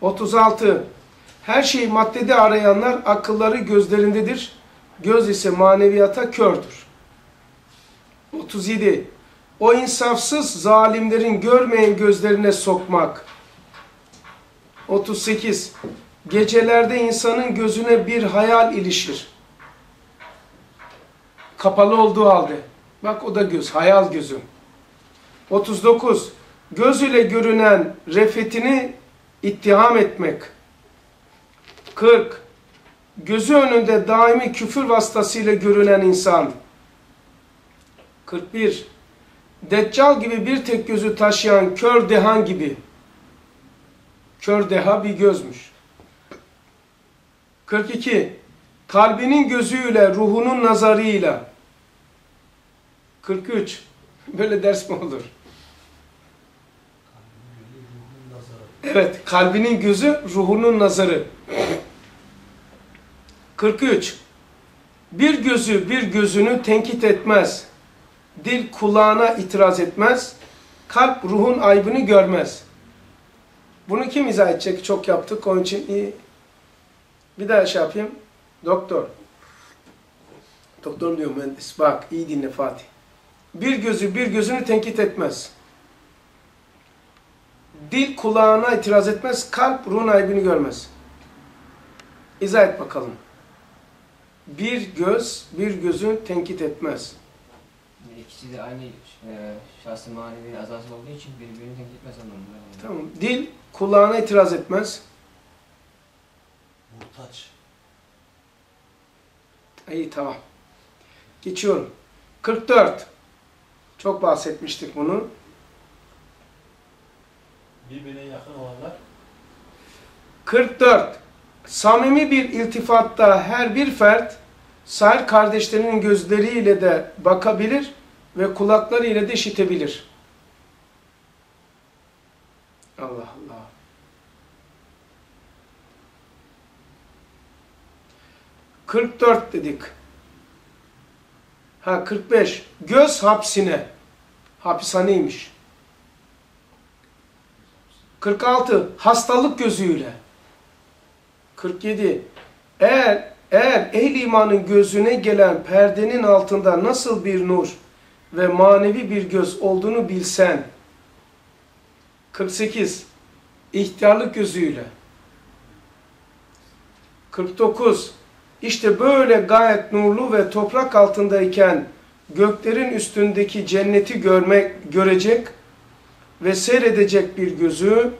36. Her şeyi maddede arayanlar akılları gözlerindedir. Göz ise maneviyata kördür. 37. O insafsız zalimlerin görmeyen gözlerine sokmak. 38. Gecelerde insanın gözüne bir hayal ilişir. Kapalı olduğu halde. Bak o da göz, hayal gözü. 39. Göz ile görünen refetini ittiham etmek. 40. Gözü önünde daimi küfür vasıtasıyla görünen insan. 41. Deccal gibi bir tek gözü taşıyan kör dehan gibi. Kör deha bir gözmüş. 42. Kalbinin gözüyle, ruhunun nazarıyla. 43. Böyle ders mi olur? Evet, kalbinin gözü, ruhunun nazarı. 43. Bir gözü bir gözünü tenkit etmez. Dil kulağına itiraz etmez. Kalp ruhun aybını görmez. Bunu kim izah edecek? Çok yaptık. Onun için iyi. Bir daha şey yapayım. Doktor. Doktor diyor mühendis. Bak iyi dinle Fatih. Bir gözü bir gözünü tenkit etmez. Dil kulağına itiraz etmez. Kalp ruhun aybını görmez. İzah et bakalım. Bir göz bir gözü tenkit etmez. İkisi de aynı e, şahsı manevi azası olduğu için birbirini tenkit etmez anlamında. Yani. Tamam. Dil kulağına itiraz etmez. Muhtaç. İyi tamam. Geçiyorum. 44. Çok bahsetmiştik bunu. Birbirine yakın olanlar 44. Samimi bir iltifatta her bir fert sahil kardeşlerinin gözleriyle de bakabilir ve kulaklarıyla de işitebilir. Allah Allah. Kırk dört dedik. Ha 45. Göz hapsine. Hapishaneymiş. 46. Hastalık gözüyle. 47. Eğer eğer ehl imanın gözüne gelen perdenin altında nasıl bir nur ve manevi bir göz olduğunu bilsen. 48. İhtiyarlık gözüyle. 49. İşte böyle gayet nurlu ve toprak altındayken göklerin üstündeki cenneti görmek görecek ve seyredecek bir gözü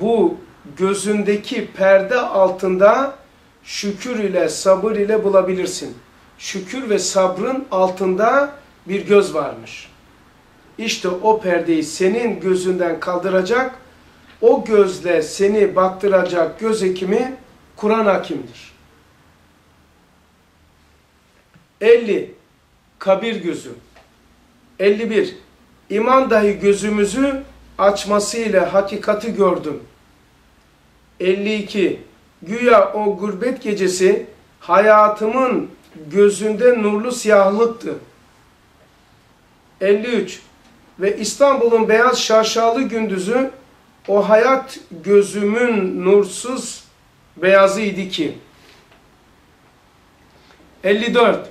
bu gözündeki perde altında şükür ile sabır ile bulabilirsin. Şükür ve sabrın altında bir göz varmış. İşte o perdeyi senin gözünden kaldıracak, o gözle seni baktıracak göz hekimi Kur'an hakimdir. 50. Kabir gözü. 51. İman dahi gözümüzü açmasıyla hakikati gördüm. 52. Güya o gurbet gecesi hayatımın gözünde nurlu siyahlıktı. 53. Ve İstanbul'un beyaz şarşalı gündüzü o hayat gözümün nursuz beyazıydı ki. 54.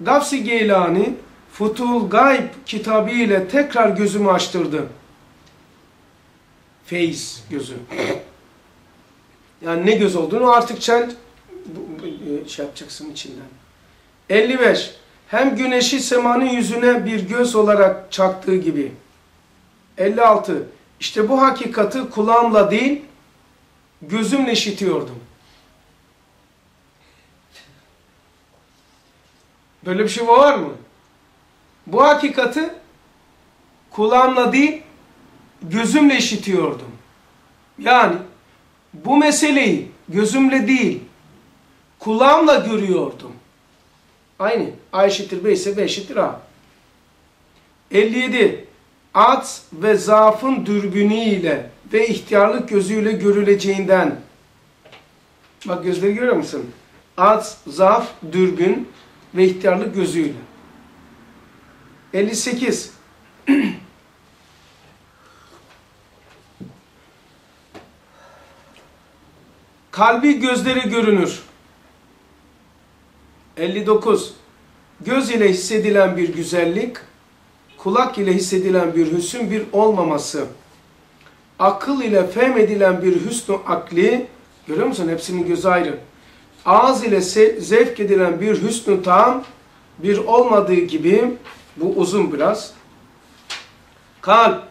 Gafsi Geylani Futul Gayb kitabı ile tekrar gözümü açtırdı. Feyiz gözü. Yani ne göz olduğunu artık sen bu- şey yapacaksın içinden. 55. Hem güneşi semanın yüzüne bir göz olarak çaktığı gibi. 56. İşte bu hakikati kulağımla değil, gözümle işitiyordum. Böyle bir şey var mı? Bu hakikati kulağımla değil, gözümle işitiyordum. Yani bu meseleyi gözümle değil, kulağımla görüyordum. Aynı. A eşittir B ise B eşittir A. 57. At ve zaafın dürbünüyle ve ihtiyarlık gözüyle görüleceğinden. Bak gözleri görüyor musun? At, zaaf, dürbün ve ihtiyarlık gözüyle. 58. Kalbi gözleri görünür. 59. Göz ile hissedilen bir güzellik, kulak ile hissedilen bir hüsn bir olmaması, akıl ile fehm edilen bir hüsnü akli, görüyor musun hepsinin gözü ayrı, ağız ile zevk edilen bir hüsnü tam, bir olmadığı gibi, bu uzun biraz, kalp,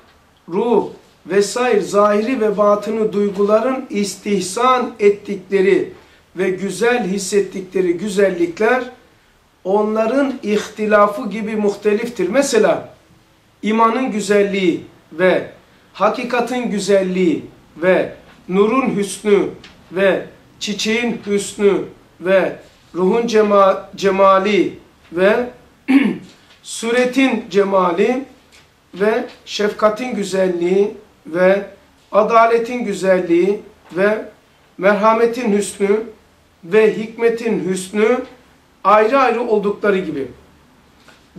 ruh vesaire zahiri ve batını duyguların istihsan ettikleri ve güzel hissettikleri güzellikler onların ihtilafı gibi muhteliftir. Mesela imanın güzelliği ve hakikatin güzelliği ve nurun hüsnü ve çiçeğin hüsnü ve ruhun cema cemali ve suretin cemali ve şefkatin güzelliği ve adaletin güzelliği ve merhametin hüsnü ve hikmetin hüsnü ayrı ayrı oldukları gibi.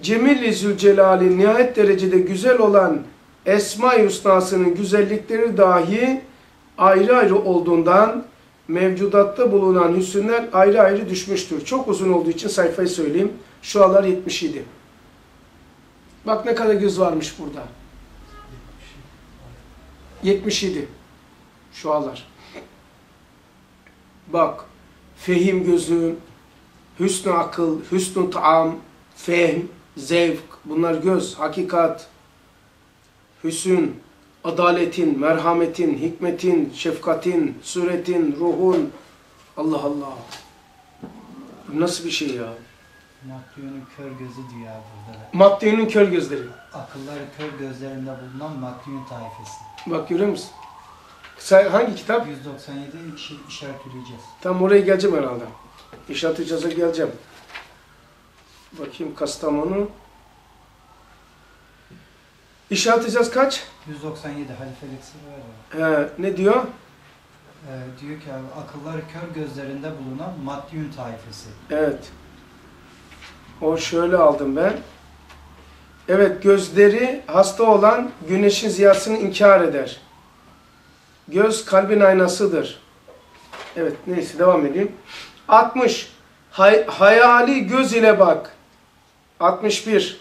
Cemil-i Zülcelal'in nihayet derecede güzel olan Esma-i Hüsna'sının güzellikleri dahi ayrı ayrı olduğundan mevcudatta bulunan hüsünler ayrı ayrı düşmüştür. Çok uzun olduğu için sayfayı söyleyeyim. Şu alar 77. Bak ne kadar göz varmış burada. 77. Şu alar. Bak. Fehim gözü, hüsnü akıl, hüsnü taam, fehm, zevk, bunlar göz, hakikat, hüsün, adaletin, merhametin, hikmetin, şefkatin, suretin, ruhun. Allah Allah. Bu nasıl bir şey ya? Maddiyonun kör gözü diyor burada da. Maddiyonun kör gözleri. Akılları kör gözlerinde bulunan Maddiyon taifesi. Bak görüyor musun? Sen hangi kitap? 197 işi işaretleyeceğiz. Tam oraya geleceğim herhalde. İcaza geleceğim. Bakayım Kastamonu. İcaz kaç? 197 halifelik sırrı var. He, ne diyor? Ee, diyor ki abi akılları kör gözlerinde bulunan Maddiyon taifesi. Evet. O şöyle aldım ben. Evet gözleri hasta olan güneşin ziyasını inkar eder. Göz kalbin aynasıdır. Evet neyse devam edeyim. 60. Hay hayali göz ile bak. 61.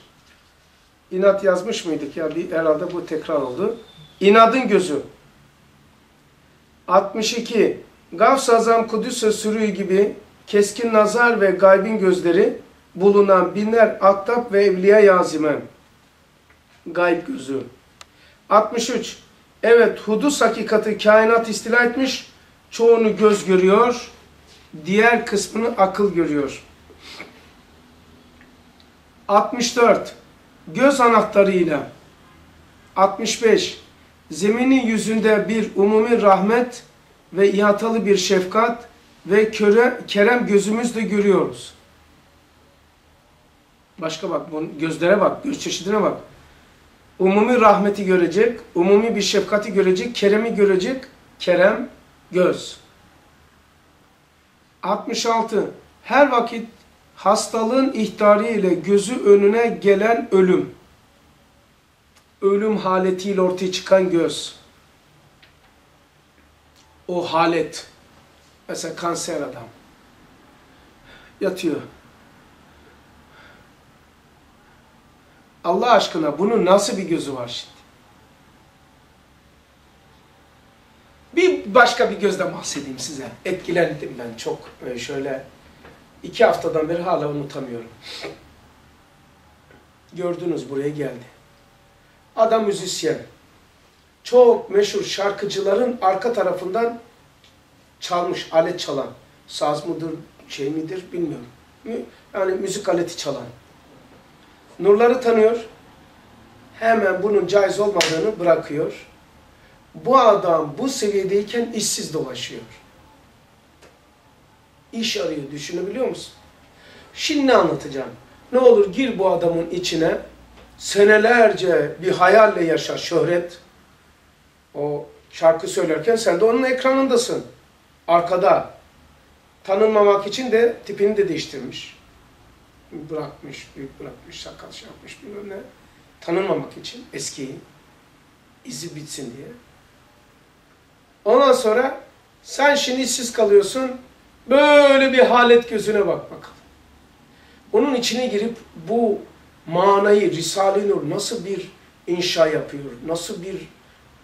İnat yazmış mıydık ya? Bir, herhalde bu tekrar oldu. İnadın gözü. 62. Gavs Azam Kudüs'e sürüğü gibi keskin nazar ve gaybin gözleri bulunan binler aktap ve evliya yazime. Gayb gözü. 63. Evet hudus hakikati kainat istila etmiş. Çoğunu göz görüyor. Diğer kısmını akıl görüyor. 64. Göz anahtarıyla. 65. Zeminin yüzünde bir umumi rahmet ve ihatalı bir şefkat ve köre, kerem gözümüzle görüyoruz. Başka bak, bunun gözlere bak, göz çeşidine bak. Umumi rahmeti görecek, umumi bir şefkati görecek, keremi görecek, kerem, göz. 66. Her vakit hastalığın ihtarı ile gözü önüne gelen ölüm. Ölüm haletiyle ortaya çıkan göz. O halet. Mesela kanser adam. Yatıyor. Allah aşkına bunun nasıl bir gözü var şimdi? Bir başka bir gözden bahsedeyim size. Etkilendim ben çok e, şöyle iki haftadan beri hala unutamıyorum. Gördünüz buraya geldi. Adam müzisyen. Çok meşhur şarkıcıların arka tarafından çalmış, alet çalan. Saz mıdır, şey midir bilmiyorum. Yani müzik aleti çalan. Nurları tanıyor. Hemen bunun caiz olmadığını bırakıyor. Bu adam bu seviyedeyken işsiz dolaşıyor. İş arıyor. Düşünebiliyor musun? Şimdi ne anlatacağım? Ne olur gir bu adamın içine. Senelerce bir hayalle yaşa şöhret. O şarkı söylerken sen de onun ekranındasın. Arkada. Tanınmamak için de tipini de değiştirmiş bırakmış, büyük bırakmış, sakal şey yapmış bilmem ne. Tanınmamak için eskiyi, izi bitsin diye. Ondan sonra Sen şimdi işsiz kalıyorsun. Böyle bir halet gözüne bak bakalım. Onun içine girip bu manayı Risale-i Nur nasıl bir inşa yapıyor, nasıl bir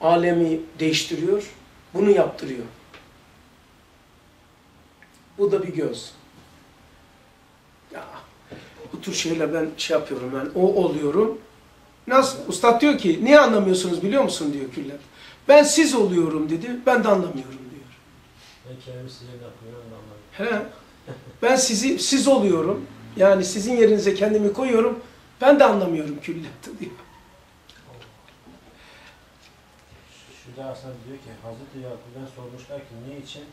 alemi değiştiriyor, bunu yaptırıyor. Bu da bir göz. Tür şeyler ben şey yapıyorum ben o oluyorum. Nasıl? Ustad diyor ki niye anlamıyorsunuz biliyor musun diyor Küllet. Ben siz oluyorum dedi. Ben de anlamıyorum diyor. Ben kendimi size anlamadım. He. Ben sizi siz oluyorum. Yani sizin yerinize kendimi koyuyorum. Ben de anlamıyorum külliyatı diyor. Şurada aslında diyor ki Hazreti Yakup'dan sormuşlar ki niçin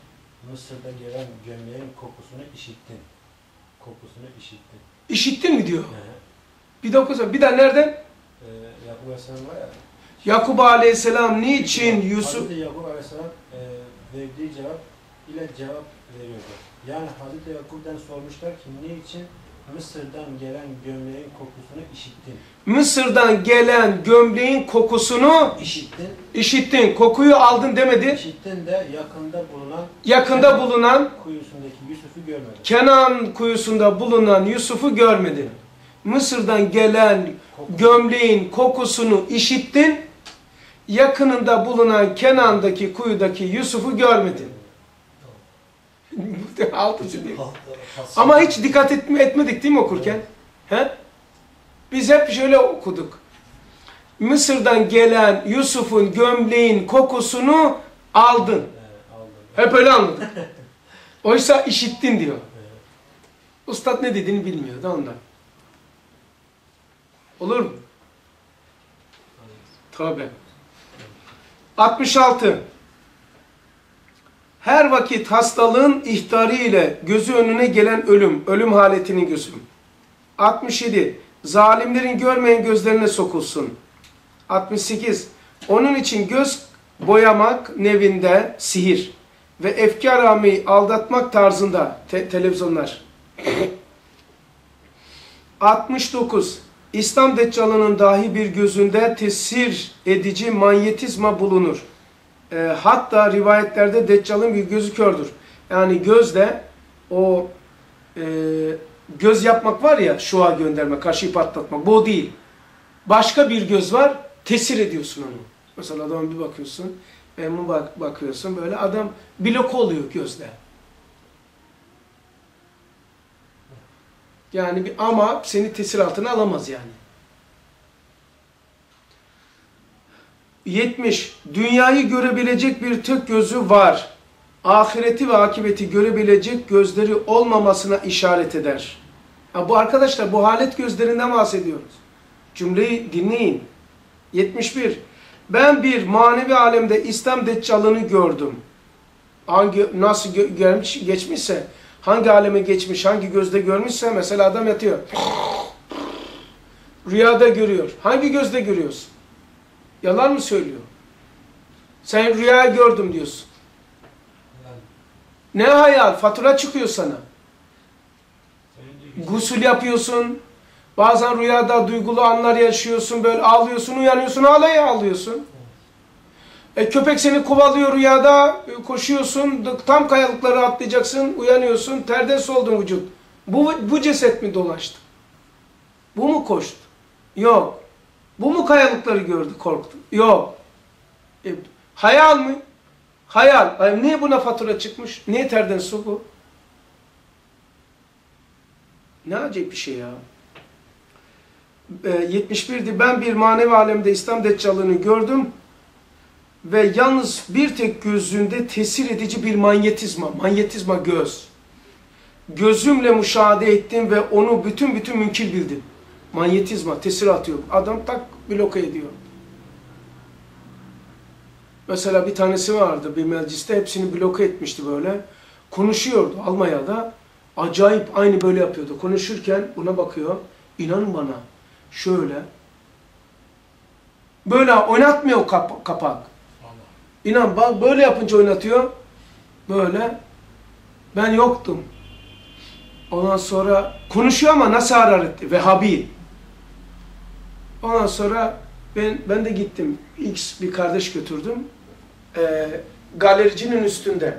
Mısır'da gelen gömleğin kokusunu işittin? Kokusunu işittin. İşittin mi diyor. He. Bir de okusana. Bir daha nereden? Ee, Yakup Aleyhisselam var ya. Yakup Aleyhisselam niçin Yusuf... Hazreti Yakup Aleyhisselam e, verdiği cevap ile cevap veriyordu. Yani Hazreti Yakup'tan sormuşlar ki niçin Mısır'dan gelen gömleğin kokusunu işittin? Mısır'dan gelen gömleğin kokusunu İşittin. işittin. Kokuyu aldın demedi. İşittin de yakında bulunan Yakında bulunan kuyusundaki Yusuf'u görmedin. Kenan kuyusunda bulunan Yusuf'u görmedin. Mısır'dan gelen gömleğin kokusunu işittin. Yakınında bulunan Kenan'daki kuyudaki Yusuf'u görmedin. Altıncı değil. Ama hiç dikkat etme, etmedik değil mi okurken? He? Biz hep şöyle okuduk. Mısır'dan gelen Yusuf'un gömleğin kokusunu aldın. Hep öyle anladık. Oysa işittin diyor. Ustad ne dediğini bilmiyor da ondan. Olur mu? Tövbe. 66. Her vakit hastalığın ihtarı ile gözü önüne gelen ölüm, ölüm haletini gözüm. 67. Zalimlerin görmeyen gözlerine sokulsun. 68. Onun için göz boyamak nevinde sihir ve efkar amiyi aldatmak tarzında te- televizyonlar. 69. İslam deccalının dahi bir gözünde tesir edici manyetizma bulunur. E, hatta rivayetlerde deccalın bir gözü kördür. Yani gözle o e, göz yapmak var ya şua gönderme, kaşıyı patlatmak. Bu değil. Başka bir göz var, tesir ediyorsun onu. Mesela adama bir bakıyorsun, memnun bak, bakıyorsun böyle adam blok oluyor gözle. Yani bir ama seni tesir altına alamaz yani. 70. Dünyayı görebilecek bir tek gözü var. Ahireti ve akibeti görebilecek gözleri olmamasına işaret eder. Ha bu arkadaşlar bu halet gözlerinden bahsediyoruz. Cümleyi dinleyin. 71. Ben bir manevi alemde İslam deccalını gördüm. Hangi nasıl gö- gelmiş geçmişse, hangi aleme geçmiş, hangi gözde görmüşse mesela adam yatıyor. Rüyada görüyor. Hangi gözde görüyorsun? Yalan mı söylüyor? Sen rüya gördüm diyorsun. Ne hayal? Fatura çıkıyor sana. Gusül yapıyorsun. Bazen rüyada duygulu anlar yaşıyorsun. Böyle ağlıyorsun, uyanıyorsun, ağlaya ağlıyorsun. E, köpek seni kovalıyor rüyada. e, Koşuyorsun. Tam kayalıkları atlayacaksın. Uyanıyorsun. Terden soldun vücut. Bu, bu ceset mi dolaştı? Bu mu koştu? Yok. Bu mu kayalıkları gördü, korktu? Yok. E, hayal mi? Hayal. Ay, niye buna fatura çıkmış? Niye terden su bu? Ne acayip bir şey ya. E, 71'di. Ben bir manevi alemde İslam deccalını gördüm ve yalnız bir tek gözünde tesir edici bir manyetizma, manyetizma göz. Gözümle müşahede ettim ve onu bütün bütün mümkün bildim. Manyetizma, tesir atıyor. Adam tak bloke ediyor. Mesela bir tanesi vardı bir mecliste hepsini bloke etmişti böyle. Konuşuyordu Almanya'da. Acayip aynı böyle yapıyordu. Konuşurken buna bakıyor. İnanın bana şöyle. Böyle oynatmıyor kap kapak. İnan bak böyle yapınca oynatıyor. Böyle. Ben yoktum. Ondan sonra konuşuyor ama nasıl hararetli? Vehhabi. Ondan sonra ben ben de gittim. X bir kardeş götürdüm. Ee, galericinin üstünde.